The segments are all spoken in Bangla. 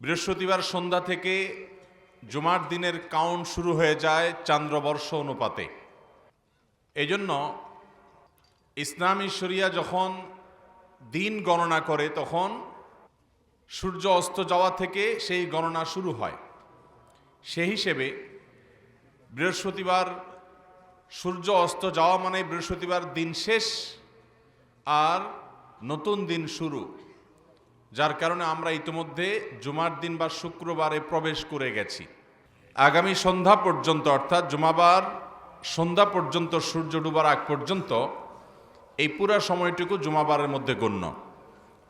বৃহস্পতিবার সন্ধ্যা থেকে জুমার দিনের কাউন্ট শুরু হয়ে যায় চান্দ্রবর্ষ অনুপাতে। এই জন্য ইসলামী শরিয়া যখন দিন গণনা করে, তখন সূর্য অস্ত যাওয়া থেকে সেই গণনা শুরু হয়। সেই হিসেবে বৃহস্পতিবার সূর্য অস্ত যাওয়া মানে বৃহস্পতিবার দিন শেষ আর নতুন দিন শুরু। যার কারণে আমরা ইতিমধ্যে জুমার দিন বা শুক্রবারে প্রবেশ করে গেছি। আগামী সন্ধ্যা পর্যন্ত, অর্থাৎ জুমাবার সন্ধ্যা পর্যন্ত, সূর্য ডুবার আগ পর্যন্ত, এই পুরা সময়টুকু জুমাবারের মধ্যে গণ্য।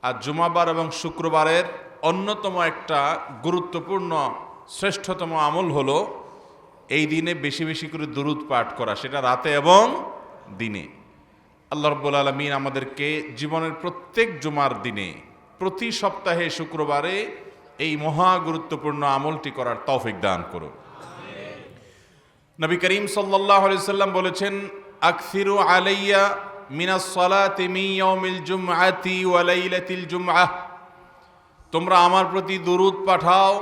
আর জুমাবার এবং শুক্রবারের অন্যতম একটা গুরুত্বপূর্ণ, শ্রেষ্ঠতম আমল হলো এই দিনে বেশি বেশি করে দুরুদ পাঠ করা, সেটা রাতে এবং দিনে। আল্লাহ রব্বুল আলমিন আমাদেরকে জীবনের প্রত্যেক জুমার দিনে প্রতি সপ্তাহে শুক্রবারে এই মহা গুরুত্বপূর্ণ আমলটি করার তৌফিক দান করুন। নবী করিম সাল্লাহ সাল্লাম বলেছেন, আকসিরু আলাইয়া তোমরা আমার প্রতি দুরুদ পাঠাও,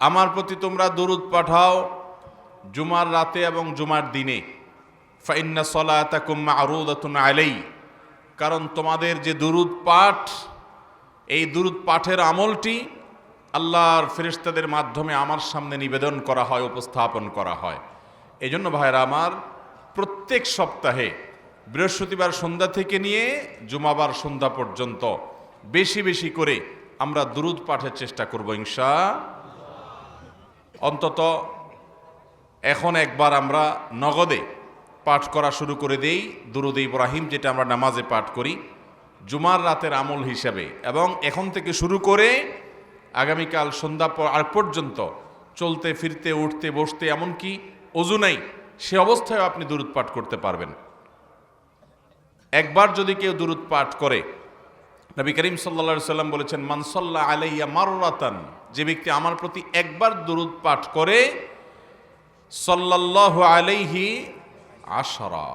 আমার প্রতি তোমরা দুরুদ পাঠাও জুমার রাতে এবং জুমার দিনে। ফাইন্না সলাতাকুম মারুদাতুন আলাই কারণ তোমাদের যে দুরুদ পাঠ, এই দুরুদ পাঠের আমলটি আল্লাহর ফেরেশতাদের মাধ্যমে আমার সামনে নিবেদন করা হয়, উপস্থাপন করা হয়। এই জন্য ভাইরা আমার, প্রত্যেক সপ্তাহে বৃহস্পতিবার সন্ধ্যা থেকে নিয়ে জুমাবার সন্ধ্যা পর্যন্ত বেশি বেশি করে আমরা দুরুদ পাঠের চেষ্টা করব ইনশা অন্তত এখন একবার আমরা নগদে পাঠ করা শুরু করে দেই। দুরুদ ইব্রাহিম, যেটা আমরা নামাজে পাঠ করি। জুমার রাতের আমল হিসাবে। এবং এখন থেকে শুরু করে আগামীকাল সন্ধ্যা আর পর্যন্ত চলতে, ফিরতে, উঠতে, বসতে এমনকি অজু নাই, সে অবস্থায় আপনি দুরুদ পাঠ করতে পারবেন। একবার যদি কেউ দুরুদ পাঠ করে, নবী করিম সাল্লা সাল্লাম বলেছেন মানসল্লা আলাইয়া মাররাতান যে ব্যক্তি আমার প্রতি একবার দুরুদ পাঠ করে, সাল্লাল্লাহু আলাইহি আশরা।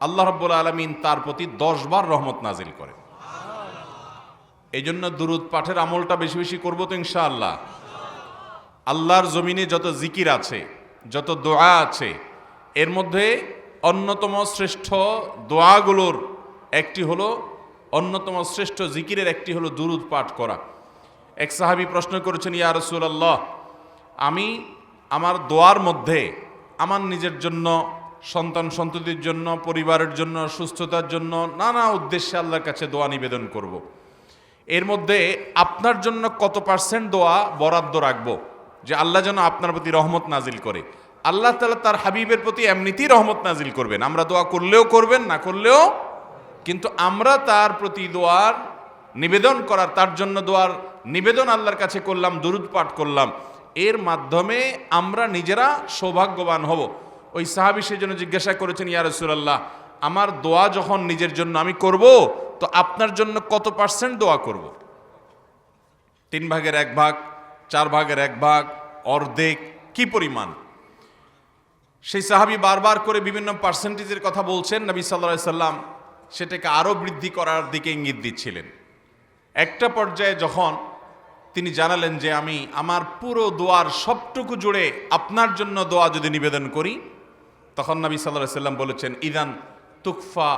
আল্লাহ রব্বুল আলমিন তার প্রতি দশবার রহমত নাজিল করে এই জন্য দুরুদ পাঠের আমলটা বেশি বেশি করব তো ইনশাআল্লাহ। আল্লাহর জমিনে যত জিকির আছে, যত দোয়া আছে, এর মধ্যে অন্যতম শ্রেষ্ঠ দোয়াগুলোর একটি হলো, অন্যতম শ্রেষ্ঠ জিকিরের একটি হলো দুরুদ পাঠ করা। এক সাহাবি প্রশ্ন করেছেন, ইয়া রসুলাল্লাহ, আমি আমার দোয়ার মধ্যে আমার নিজের জন্য সন্তান সন্ততির জন্য, পরিবারের জন্য, সুস্থতার জন্য নানা উদ্দেশ্যে আল্লাহর কাছে দোয়া নিবেদন করব। এর মধ্যে আপনার জন্য কত পার্সেন্ট দোয়া বরাদ্দ রাখব? যে আল্লাহ যেন আপনার প্রতি রহমত নাজিল করে। আল্লাহ তালা তার হাবিবের প্রতি এমনিতেই রহমত নাজিল করবেন। আমরা দোয়া করলেও করবেন, না করলেও, কিন্তু আমরা তার প্রতি দোয়ার নিবেদন করার, তার জন্য দোয়ার নিবেদন আল্লাহর কাছে করলাম, দুরুদ পাঠ করলাম। এর মাধ্যমে আমরা নিজেরা সৌভাগ্যবান হব। ওই সাহাবি সেই জন্য জিজ্ঞাসা করেছেন, ইয়া রসুলাল্লাহ, আমার দোয়া যখন নিজের জন্য আমি করব, তো আপনার জন্য কত পার্সেন্ট দোয়া করব? তিন ভাগের এক ভাগ, চার ভাগের এক ভাগ, অর্ধেক, কি পরিমাণ? সেই সাহাবি বারবার করে বিভিন্ন পার্সেন্টেজের কথা বলছেন, নবী সাল্লাহ সাল্লাম সেটাকে আরও বৃদ্ধি করার দিকে ইঙ্গিত দিচ্ছিলেন। একটা পর্যায়ে যখন তিনি জানালেন যে, আমি আমার পুরো দোয়ার সবটুকু জুড়ে আপনার জন্য দোয়া যদি নিবেদন করি তখন নবী সাল্লাহ সাল্লাম বলেছেন, ইদান তুকফা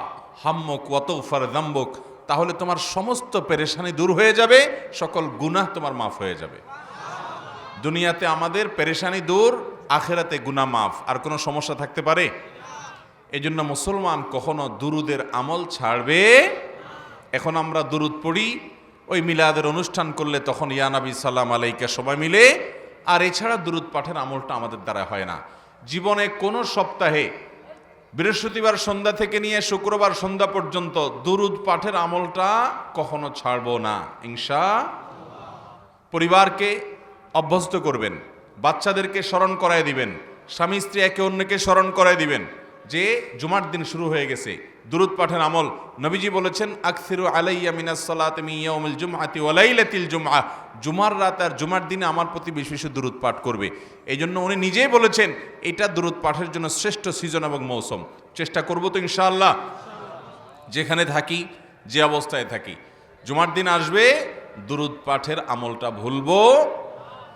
হাম্মক ওয়াতৌফার দাম্বক। তাহলে তোমার সমস্ত পেরেশানি দূর হয়ে যাবে, সকল গুনাহ তোমার মাফ হয়ে যাবে। দুনিয়াতে আমাদের পেরেশানি দূর, আখেরাতে গুনা মাফ। আর কোনো সমস্যা থাকতে পারে? এই জন্য মুসলমান কখনো দুরুদের আমল ছাড়বে এখন আমরা দুরুদ পড়ি, ওই মিলাদের অনুষ্ঠান করলে তখন ইয়ানাবি সাল্লাম আলাইকা সবাই মিলে, আর এছাড়া দুরুদ পাঠের আমলটা আমাদের দ্বারা হয় না। জীবনে কোনো সপ্তাহে বৃহস্পতিবার সন্ধ্যা থেকে নিয়ে শুক্রবার সন্ধ্যা পর্যন্ত দুরুদ পাঠের আমলটা কখনো ছাড়ব না। ইংসা পরিবারকে অভ্যস্ত করবেন, বাচ্চাদেরকে স্মরণ করায় দিবেন, স্বামী স্ত্রী একে অন্যকে স্মরণ করায় দিবেন। যে জুমার দিন শুরু হয়ে গেছে। দুরুদ পাঠের আমল। নবীজি বলেছেন, আকসিরু আলাইয়া মিনাস সালাত মিয়াউমিল জুমআতি লাইলাতিল জুমআ। জুমার রাত আর জুমার দিনে আমার প্রতি বেশি বেশি দুরুদ পাঠ করবে। এই জন্য উনি নিজেই বলেছেন, এটা দুরুদ পাঠের জন্য শ্রেষ্ঠ সিজন এবং মৌসুম। চেষ্টা করব তো ইনশাআল্লাহ। যেখানে থাকি, যে অবস্থায় থাকি। জুমার দিন আসবে, দুরুদ পাঠের আমলটা ভুলবো।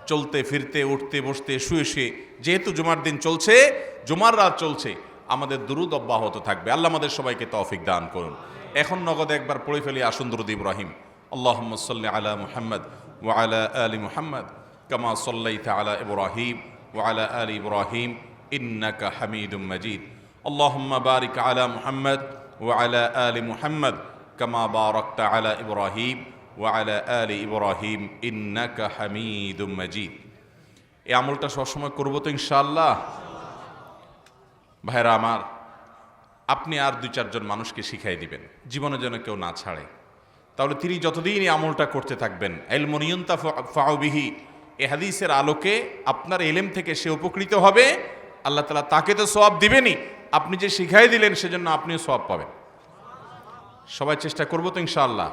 চলতে, ফিরতে, উঠতে, বসতে, শুয়ে শুয়ে। যেহেতু জুমার দিন চলছে, জুমার রাত চলছে আমাদের দুরুদ অব্যাহত থাকবে আল্লাহ আমাদের সবাইকে তৌফিক দান করুন এখন নগদ একবার পড়ে ফেলি আসুন দুরুদ ইব্রাহিম আল্লাহ সাল্লি আলা মুহাম্মদ ওয়া আলা আলি মুহাম্মদ কামা সাল্লাইতা আলা ইব্রাহিম ওয়া আলা আলি ইব্রাহিম ইন্নাকা হামিদুম মাজিদ اللهم بارك على محمد وعلى آل محمد كما باركت على إبراهيم وعلى آل إبراهيم إنك حميد مجيد এই আমলটা সবসময় করবো তো ইনশাআল্লাহ ভাইরা আমার, আপনি আর দুই চারজন মানুষকে শিখাই দিবেন, জীবনে যেন কেউ না ছাড়ে। তাহলে তিনি যতদিন এই আমলটা করতে থাকবেন এলমনিয়ন্তা ফাউবিহি এ হাদিসের আলোকে আপনার এলেম থেকে সে উপকৃত হবে, আল্লাহ তালা তাকে তো সব দিবেনই। আপনি যে শিখাই দিলেন, সেজন্য আপনিও সব পাবেন। সবাই চেষ্টা করব তো ইনশাআল্লাহ।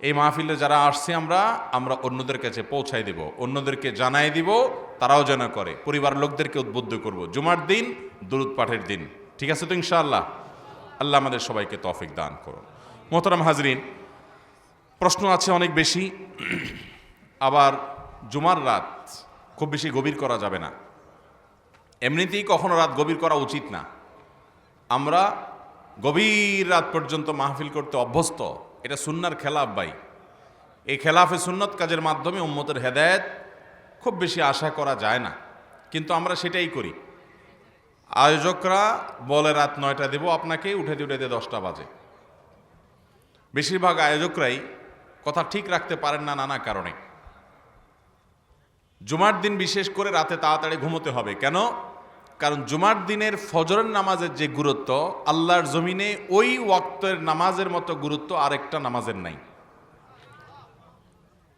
এই মাহফিলে যারা আসছে আমরা আমরা অন্যদের কাছে পৌঁছাই দিব, অন্যদেরকে জানাই দিব, তারাও যেন করে। পরিবার লোকদেরকে উদ্বুদ্ধ করব। জুমার দিন, দুরুদ পাঠের দিন। ঠিক আছে তো ইনশাআল্লাহ? আল্লাহ আমাদের সবাইকে তফিক দান করুন। মোহতারাম হাজরিন, প্রশ্ন আছে অনেক বেশি। আবার জুমার রাত খুব বেশি গভীর করা যাবে না। এমনিতেই কখনো রাত গভীর করা উচিত না। আমরা গভীর রাত পর্যন্ত মাহফিল করতে অভ্যস্ত। এটা সুন্নার খেলাফ ভাই। এই খেলাফে সুন্নত কাজের মাধ্যমে উম্মতের হেদায়েত খুব বেশি আশা করা যায় না। কিন্তু আমরা সেটাই করি। আয়োজকরা বলে রাত নয়টা দেব আপনাকে উঠাতে উঠাতে দশটা বাজে। বেশিরভাগ আয়োজকরাই কথা ঠিক রাখতে পারেন না নানা কারণে। জুমার দিন বিশেষ করে রাতে তাড়াতাড়ি ঘুমোতে হবে। কেন? কারণ জুমার দিনের ফজরের নামাজের যে গুরুত্ব, আল্লাহর জমিনে ওই ওয়াক্তের নামাজের মতো গুরুত্ব আরেকটা নামাজের নাই।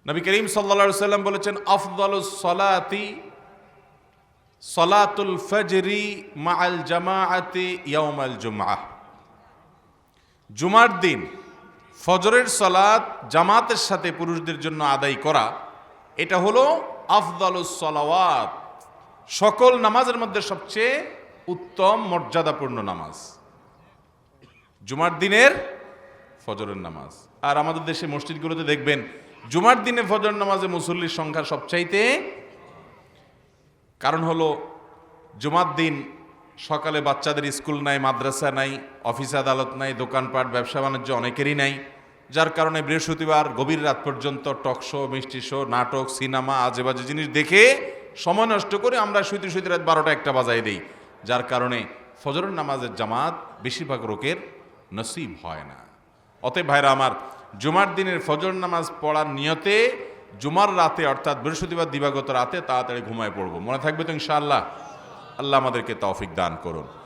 নবী করিম সাল্লা সাল্লাম বলেছেন, আফদল সলাতি সলাতুল ফজরি মাআল জামাআতি ইয়াউমাল জুমআহ। জুমার দিন ফজরের সলাত জামাতের সাথে পুরুষদের জন্য আদায় করা, এটা হলো আফদালুস সলাওয়াত। সকল নামাজের মধ্যে সবচেয়ে উত্তম মর্যাদাপূর্ণ নামাজ। জুমার দিনের ফজরের নামাজ। আর আমাদের দেশে মসজিদগুলোতে দেখবেন, জুমার দিনে ফজর নামাজে মুসল্লির সংখ্যা সবচাইতে কারণ হলো জুমার দিন সকালে বাচ্চাদের স্কুল নাই, মাদ্রাসা নাই, অফিস আদালত নাই, দোকানপাট, ব্যবসা বাণিজ্য অনেকেরই নাই। যার কারণে বৃহস্পতিবার গভীর রাত পর্যন্ত টক শো, মিষ্টি শো, নাটক, সিনেমা, আজেবাজে জিনিস দেখে সময় নষ্ট করে আমরা শুইতে শুইতে রাত বারোটা একটা বাজায় দিই, যার কারণে ফজরের নামাজের জামাত বেশিরভাগ লোকের নসিব হয় না। অতএব ভাইরা আমার, জুমার দিনের ফজর নামাজ পড়ার নিয়তে জুমার রাতে, অর্থাৎ বৃহস্পতিবার দিবাগত রাতে তাড়াতাড়ি ঘুমায় পড়ব। মনে থাকবে তো ইনশাআল্লাহ? আল্লাহ আমাদেরকে তৌফিক দান করুন।